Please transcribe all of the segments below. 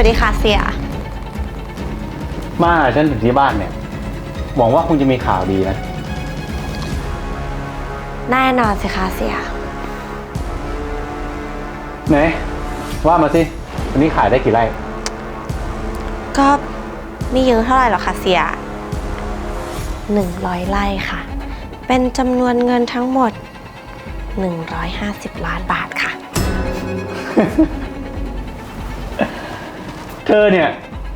วัสดีค่ะเสีย มาหาฉันถึงที่บ้านเนี่ย หวังว่าคงจะมีข่าวดีนะ แน่นอนสิคะเสีย ไหน ว่ามาสิวันนี้ขายได้กี่ไร่ ก็ไม่เยอะเท่าไหร่หรอกค่ะเสียหนึ่งร้อยไร่ค่ะ เป็นจำนวนเงินทั้งหมด 150 ล้านบาทค่ะ เธอเนี่ย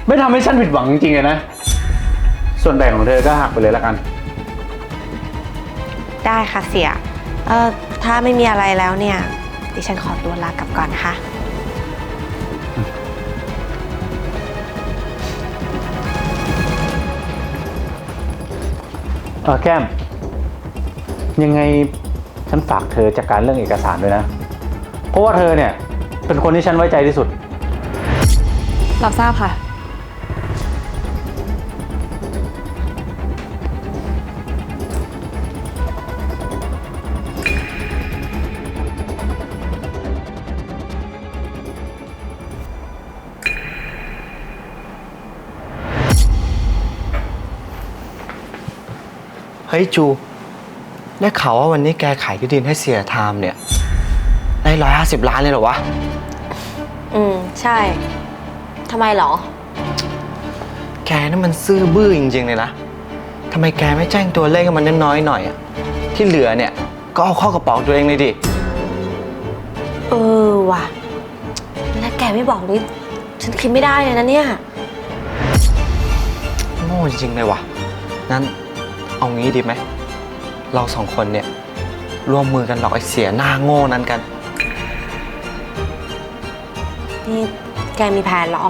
ไม่ทำให้ฉันผิดหวังจริงๆเลยนะ ส่วนแบ่งของเธอก็หักไปเลยละกัน ได้ค่ะเสีย เอ่อ ถ้าไม่มีอะไรแล้วเนี่ย ดิฉันขอตัวลากลับก่อนนะคะ เออแก้ม ยังไงฉันฝากเธอจัดการเรื่องเอกสารด้วยนะ เพราะว่าเธอเนี่ย เป็นคนที่ฉันไว้ใจที่สุด รับทราบค่ะ เฮ้ยจูได้ข่าวว่าวันนี้แกขายที่ดินให้เสียไทม์เนี่ย ได้ร้อยห้าสิบล้านเลยเหรอวะ อืม ใช่ ทำไมเหรอ แกนั่นมันซื่อบื้อจริงๆเลยนะทำไมแกไม่แจ้งตัวเลขให้มันน้อยๆหน่อยอะที่เหลือเนี่ยก็เอาเข้ากระเป๋าตัวเองเลยดิ เออว่ะ แล้วแกไม่บอกนี่ฉันคิดไม่ได้เลยนะเนี่ย โง่จริงๆเลยว่ะงั้น เอางี้ดีไหม เราสองคนเนี่ย ร่วมมือกันหลอกไอ้เสียหน้าโง่นั้นกัน นี่แกมีแผนเหรอ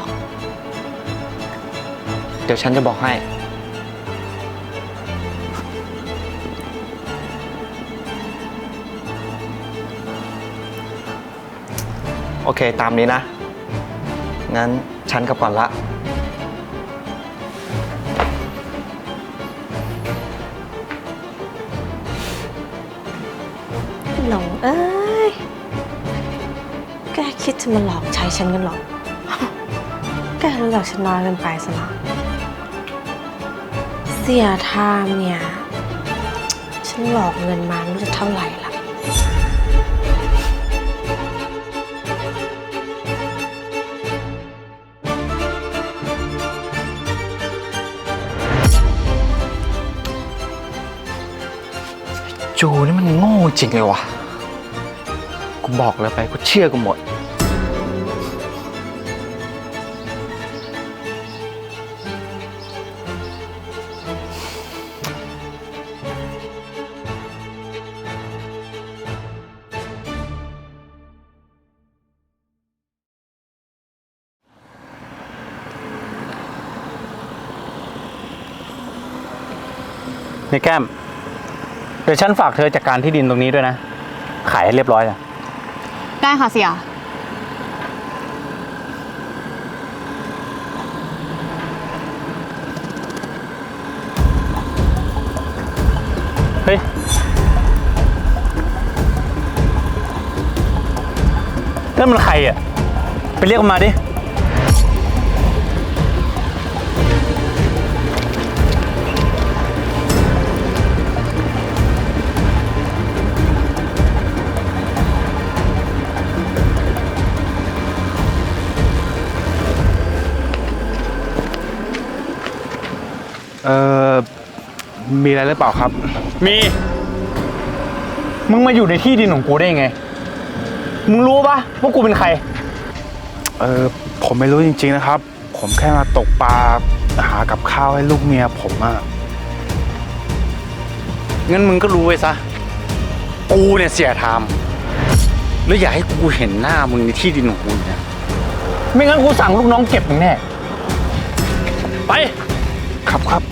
เดี๋ยวฉันจะบอกให้ โอเคตามนี้นะ งั้นฉันกลับก่อนละ หลงเอ้ย แกคิดจะมาหลอกใช้ฉันกันเหรอ แกรู้จักฉันน้อยเกินไปซะละเสียทามเนี่ย ฉันหลอกเงินมาไม่รู้จะเท่าไหร่ละจูนี่มันโง่จริงเลยวะกูบอกแล้วไปกูเชื่อกูหมด นี่แก้ม เดี๋ยวฉันฝากเธอจัดการที่ดินตรงนี้ด้วยนะ ขายให้เรียบร้อยอะได้ค่ะเสีย เฮ้ย นั่นมันใครอะ ไปเรียกมันมาดิ เออมีอะไรหรือเปล่าครับ มี มึงมาอยู่ในที่ดินของกูได้ยังไง มึงรู้ปะว่ากูเป็นใคร เออผมไม่รู้จริง ๆนะครับ ผมแค่มาตกปลาหากับข้าวให้ลูกเมียผมอะงั้นมึงก็รู้ไว้ซะ กูเนี่ยเสียทาม แล้วอย่าให้กูเห็นหน้ามึงในที่ดินของกูอีกนะ ไม่งั้นกูสั่งลูกน้องเก็บมึงแน่ ไป ครับครับ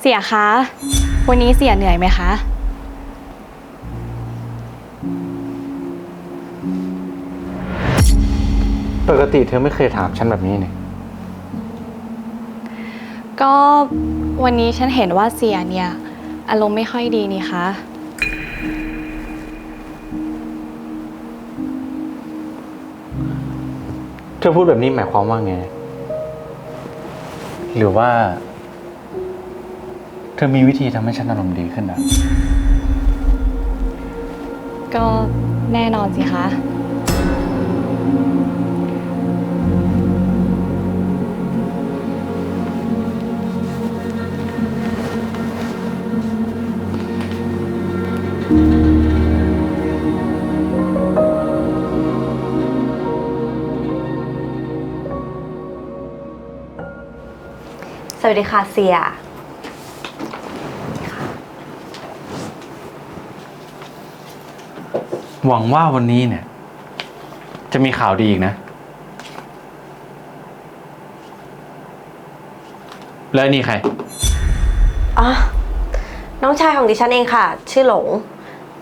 เสียคะ วันนี้เสียเหนื่อยไหมคะ ปกติเธอไม่เคยถามฉันแบบนี้นี่ก็วันนี้ฉันเห็นว่าเสียเนี่ย อารมณ์ไม่ค่อยดีนี่คะเธอพูดแบบนี้หมายความว่าไง หรือว่า เธอมีวิธีทำให้ฉันอารมณ์ดีขึ้นนะก็แน่นอนสิคะ วัสดีค่ะเสีย หวังว่าวันนี้เนี่ย จะมีข่าวดีอีกนะ แล้วนี่ใคร อ๋อ น้องชายของดิฉันเองค่ะ ชื่อหลง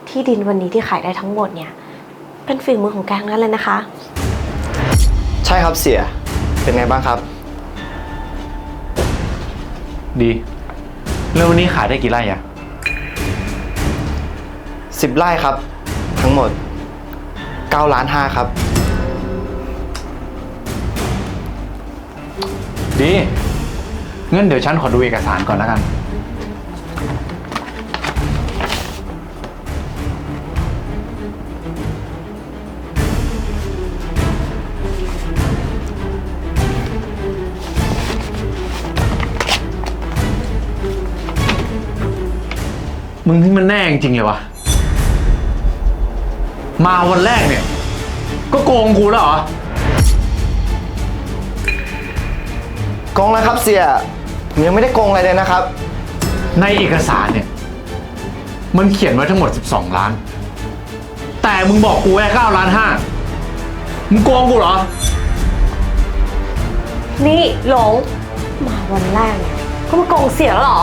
ที่ดินวันนี้ที่ขายได้ทั้งหมดเนี่ย เป็นฝีมือของแกทั้งนั้นเลยนะคะ ใช่ครับเสีย เป็นไงบ้างครับ ดี แล้ววันนี้ขายได้กี่ไร่อะ10ไร่ครับ ทั้งหมด9ล้าน5ครับ ดีงั้นเดี๋ยวฉันขอดูเอกสารก่อนแล้วกัน มึงที่มันแน่จริงๆเลยวะมาวันแรกเนี่ย ก็โกงกูแล้วเหรอ โกงแล้วครับเสียผมยังไม่ได้โกงอะไรเลยนะครับ ในเอกสารเนี่ย มันเขียนไว้ทั้งหมด 12 ล้าน แต่มึงบอกกูแค่9ล้านห้ามึงโกงกูเหรอ นี่หลงมาวันแรกเนี่ยก็มาโกงเสียแล้วเหรอ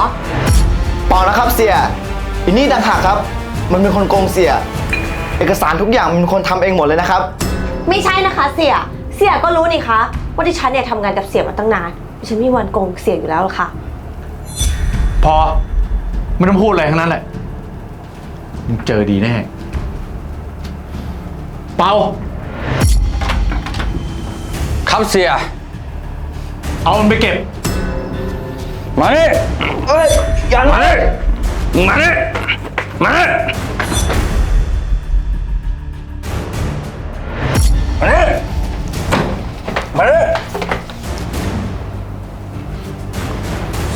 เปล่านะครับเสีย อันนี้ต่างหากครับ มันเป็นคนโกงเสีย เอกสารทุกอย่างมันเป็นคนทำเองหมดเลยนะครับ ไม่ใช่นะคะเสีย เสียก็รู้นี่คะว่าดิฉันเนี่ยทำงานกับเสียมาตั้งนานดิฉันไมมีวันโกงเสียอยู่แล้วหรอกค่ะ พอ ไม่ต้องพูดอะไรทั้งนั้นแหละมึงเจอดีแน่ เปาครับเสีย เอามันไปเก็บ มาดิเอ้ยอย่ามาดิมาดิ มา มา มา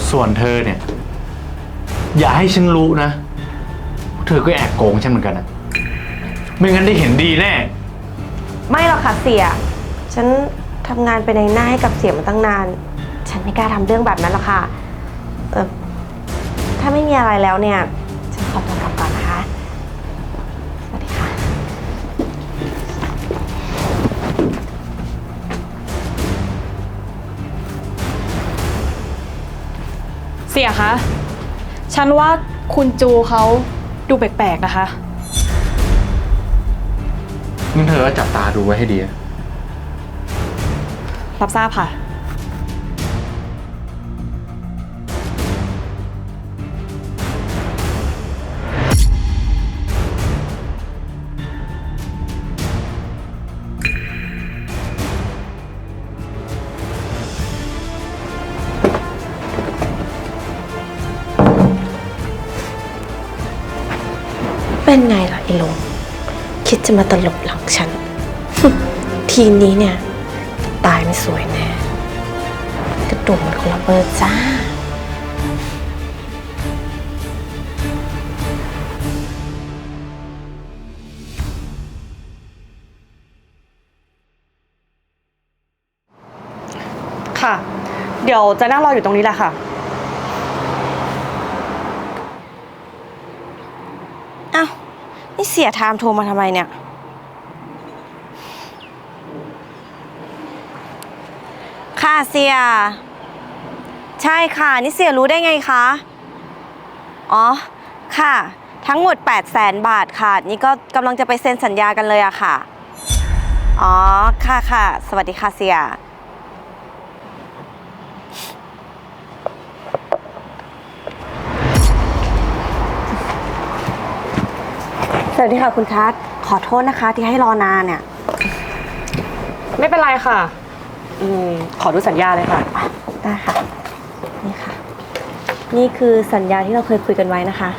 ส่วนเธอเนี่ย อย่าให้ฉันรู้นะว่าเธอก็แอบโกงฉันเหมือนกันนะไม่งั้นได้เห็นดีแน่ ไม่หรอกค่ะเสีย ฉันทำงานเป็นในหน้าให้กับเสียมาตั้งนาน ฉันไม่กล้าทำเรื่องแบบนั้นหรอกค่ะ เออถ้าไม่มีอะไรแล้วเนี่ย อตัวกลับก่อนนะคะ สวัสดีค่ะ เสียคะ ฉันว่าคุณจูเขาดูแปลกๆนะคะ งั้นเธอก็จับตาดูไว้ให้ดีนะรับทราบค่ะ เป็นไงล่ะไอ้ลงคิดจะมาตลบหลังฉัน ทีนี้เนี่ย ตายไม่สวยแน่ กระดูกมันคนละเบอร์จ้า ค่ะ เดี๋ยวจะนั่งรออยู่ตรงนี้แหละค่ะ อ้าว นี่เสียไทม์โทรมาทำไมเนี่ย ค่ะเสีย ใช่ค่ะ นี่เสียรู้ได้ไงคะ อ๋อ ค่ะ ทั้งหมด 8 0 0แสนบาทค่ะ นี่ก็กำลังจะไปเซ็นสัญญากันเลยอะค่ะ อ๋อ ค่ะค่ะ สวัสดีค่ะเสีย สวัสดีค่ะคุณคัทขอโทษนะคะ ที่ให้รอนานเนี่ย ไม่เป็นไรค่ะ อืม ขอดูสัญญาเลยค่ะ ได้ค่ะ นี่ค่ะ นี่คือสัญญาที่เราเคยคุยกันไว้นะคะ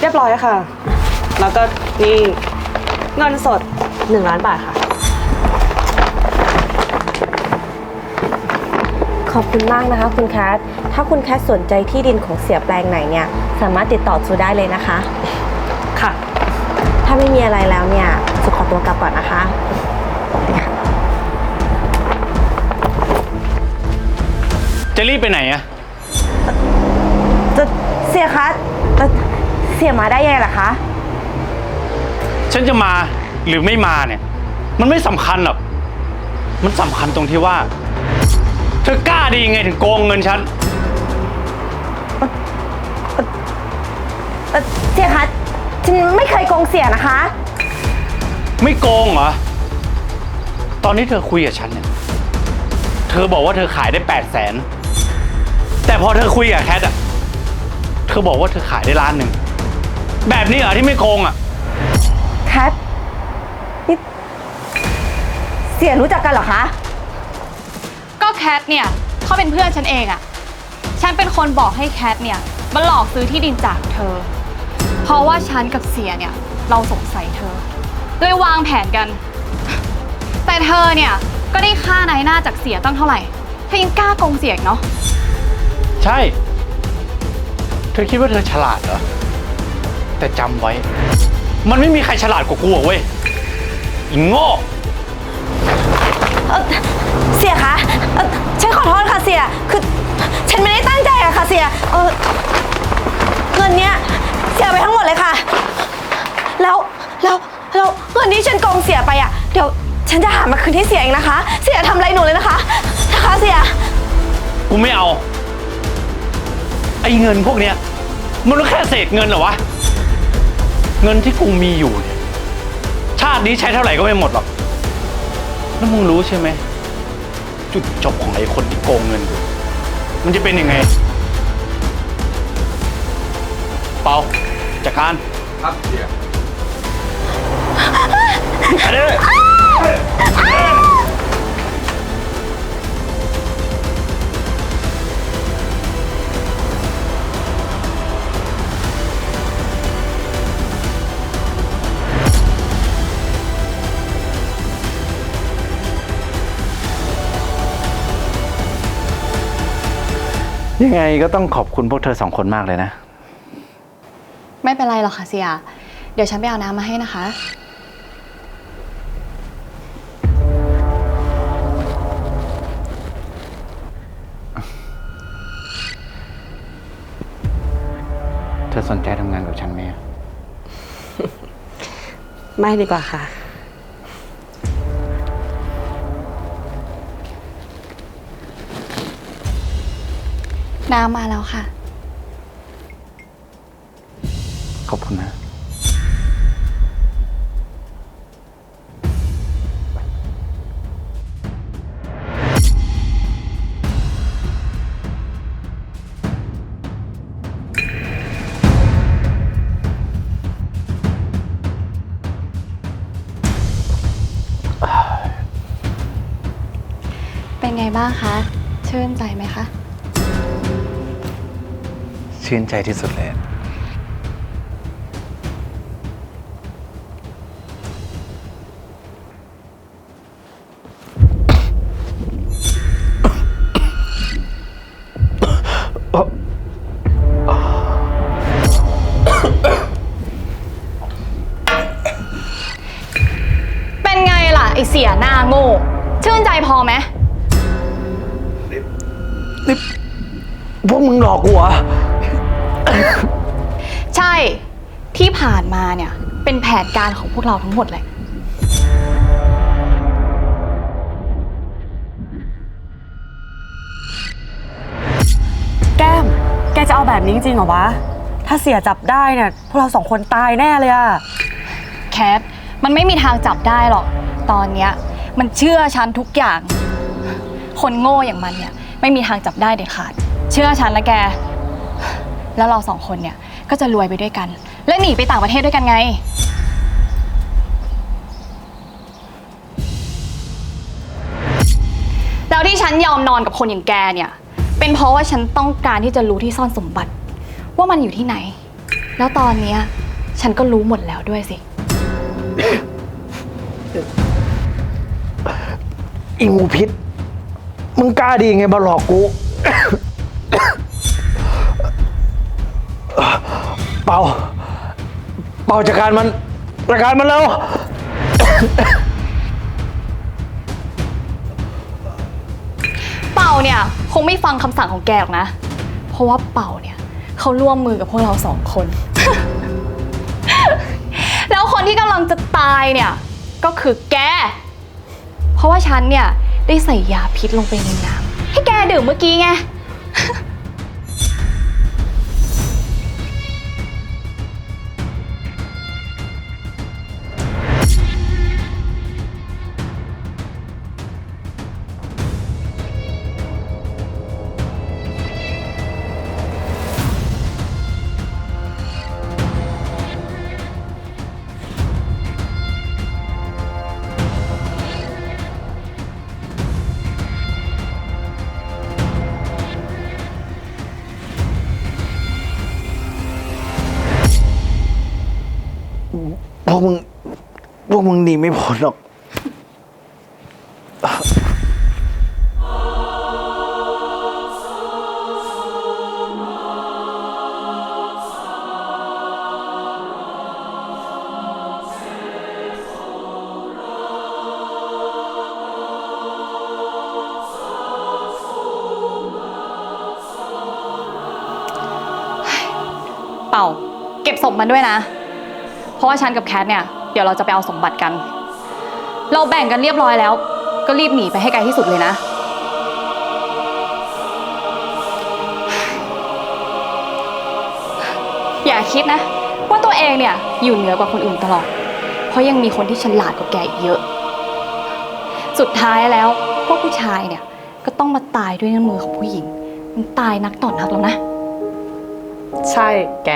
เรียบร้อยค่ะ แล้วก็นี่เงินสด1ล้านบาทค่ะ ขอบคุณมากนะคะ คุณแคท ถ้าคุณแคทสนใจที่ดินของเสียแปลงไหนเนี่ย สามารถติดต่อซูได้เลยนะคะ ค่ะ ถ้าไม่มีอะไรแล้วเนี่ยสุขอตัวกลับก่อนนะคะจะรีบไปไหนอะจะเสียคะเอ่อเสียมาได้ยังไงล่ะคะ ฉันจะมาหรือไม่มาเนี่ย มันไม่สำคัญหรอก มันสำคัญตรงที่ว่า เธอกล้าดียังไงถึงโกงเงินฉัน เอ่อเสียคะฉันไม่เคยโกงเสียนะคะ ไม่โกงเหรอ ตอนนี้เธอคุยกับฉันเนี่ย เธอบอกว่าเธอขายได้แปดแสน แต่พอเธอคุยกับแคทอะเธอบอกว่าเธอขายได้ล้านหนึ่ง แบบนี้เหรอที่ไม่โกงอะแคทนี่เสียรู้จักกันเหรอคะ ก็แคทเนี่ยเขาเป็นเพื่อนฉันเองอะฉันเป็นคนบอกให้แคทเนี่ยมาหลอกซื้อที่ดินจากเธอ เพราะว่าฉันกับเสียเนี่ย เราสงสัยเธอ เลยวางแผนกัน แต่เธอเนี่ย ก็ได้ค่านายหน้าจากเสียตั้งเท่าไหร่เธอยังกล้าโกงเสียอีกเนาะใช่ เธอคิดว่าเธอฉลาดเหรอ แต่จำไว้ มันไม่มีใครฉลาดกว่ากูหรอกเว้ยอีโง่ เอ่อเสียคะเอ่อฉันขอโทษค่ะเสีย คือ ฉันไม่ได้ตั้งใจอะค่ะเสีย เออเงินเนี้ย เสียไปทั้งหมดเลยค่ะ แล้วแล้วแล้วเงินที่ฉันโกงเสียไปอะ เดี๋ยวฉันจะหามาคืนที่เสียเองนะคะ เสียทำไรหนูเลยนะคะ นะคะเสีย กูไม่เอา ไอ้เงินพวกเนี้ย มันก็แค่เศษเงินเหรอวะ เงินที่กูมีอยู่เนี่ยชาตินี้ใช้เท่าไหร่ก็ไม่หมดหรอกแล้วมึงรู้ใช่ไหม จุดจบของไอ้คนที่โกงเงินกูมันจะเป็นยังไง ปาจัดการครับเสียไปเลยยังไงก็ต้องขอบคุณพวกเธอสองคนมากเลยนะ ไม่เป็นไรหรอกค่ะเสีย เดี๋ยวฉันไปเอาน้ำมาให้นะคะ เธอสนใจทำงานกับฉันไหมอะไม่ดีกว่าค่ะ น้ำมาแล้วค่ะ ขอบคุณนะเป็นไงบ้างคะ ชื่นใจไหมคะ ชื่นใจที่สุดเลย นการของพวกเราทั้งหมดและ แกมแกจะเอาแบบนี้จริงเหรอวะ ถ้าเสียจับได้เนี่ยพวกเราสองคนตายแน่เลยอะแคท มันไม่มีทางจับได้หรอก ตอนเนี้ยมันเชื่อฉันทุกอย่าง คนโง่อย่างมันเนี่ยไม่มีทางจับได้เด็ดขาด เชื่อฉันและแก แล้วเราสองคนเนี่ยก็จะรวยไปด้วยกัน และหนีไปต่างประเทศด้วยกันไง แล้วที่ฉันยอมนอนกับคนอย่างแกเนี่ย เป็นเพราะว่าฉันต้องการที่จะรู้ที่ซ่อนสมบัติ ว่ามันอยู่ที่ไหน แล้วตอนเนี้ยฉันก็รู้หมดแล้วด้วยสิ อีงูพิษ มึงกล้าดีไงมาหลอกกู เป่า เป่าจัดการมันจัดการมันแล้ว เนี่ย คงไม่ฟังคำสั่งของแกหรอกนะ เพราะว่าเป่าเนี่ยเขาร่วมมือกับพวกเราสองคน แล้วคนที่กำลังจะตายเนี่ย ก็คือแก เพราะว่าฉันเนี่ยได้ใส่ยาพิษลงไปในน้ำให้แกดื่มเมื่อกี้ไง วกมึงพวกมึงหนีไม่พ้นหรอก เป่า เก็บศพมันด้วยนะ เพราะว่าฉันกับแคทเนี่ยเดี๋ยวเราจะไปเอาสมบัติกัน เราแบ่งกันเรียบร้อยแล้ว ก็รีบหนีไปให้ไกลที่สุดเลยนะ อย่าคิดนะ ว่าตัวเองเนี่ยอยู่เหนือกว่าคนอื่นตลอด เพราะยังมีคนที่ฉลาดกว่าแกอีกเยอะ สุดท้ายแล้วพวกผู้ชายเนี่ยก็ต้องมาตายด้วยน้ำมือของผู้หญิง มันตายนักต่อนักแล้วนะ ใช่แก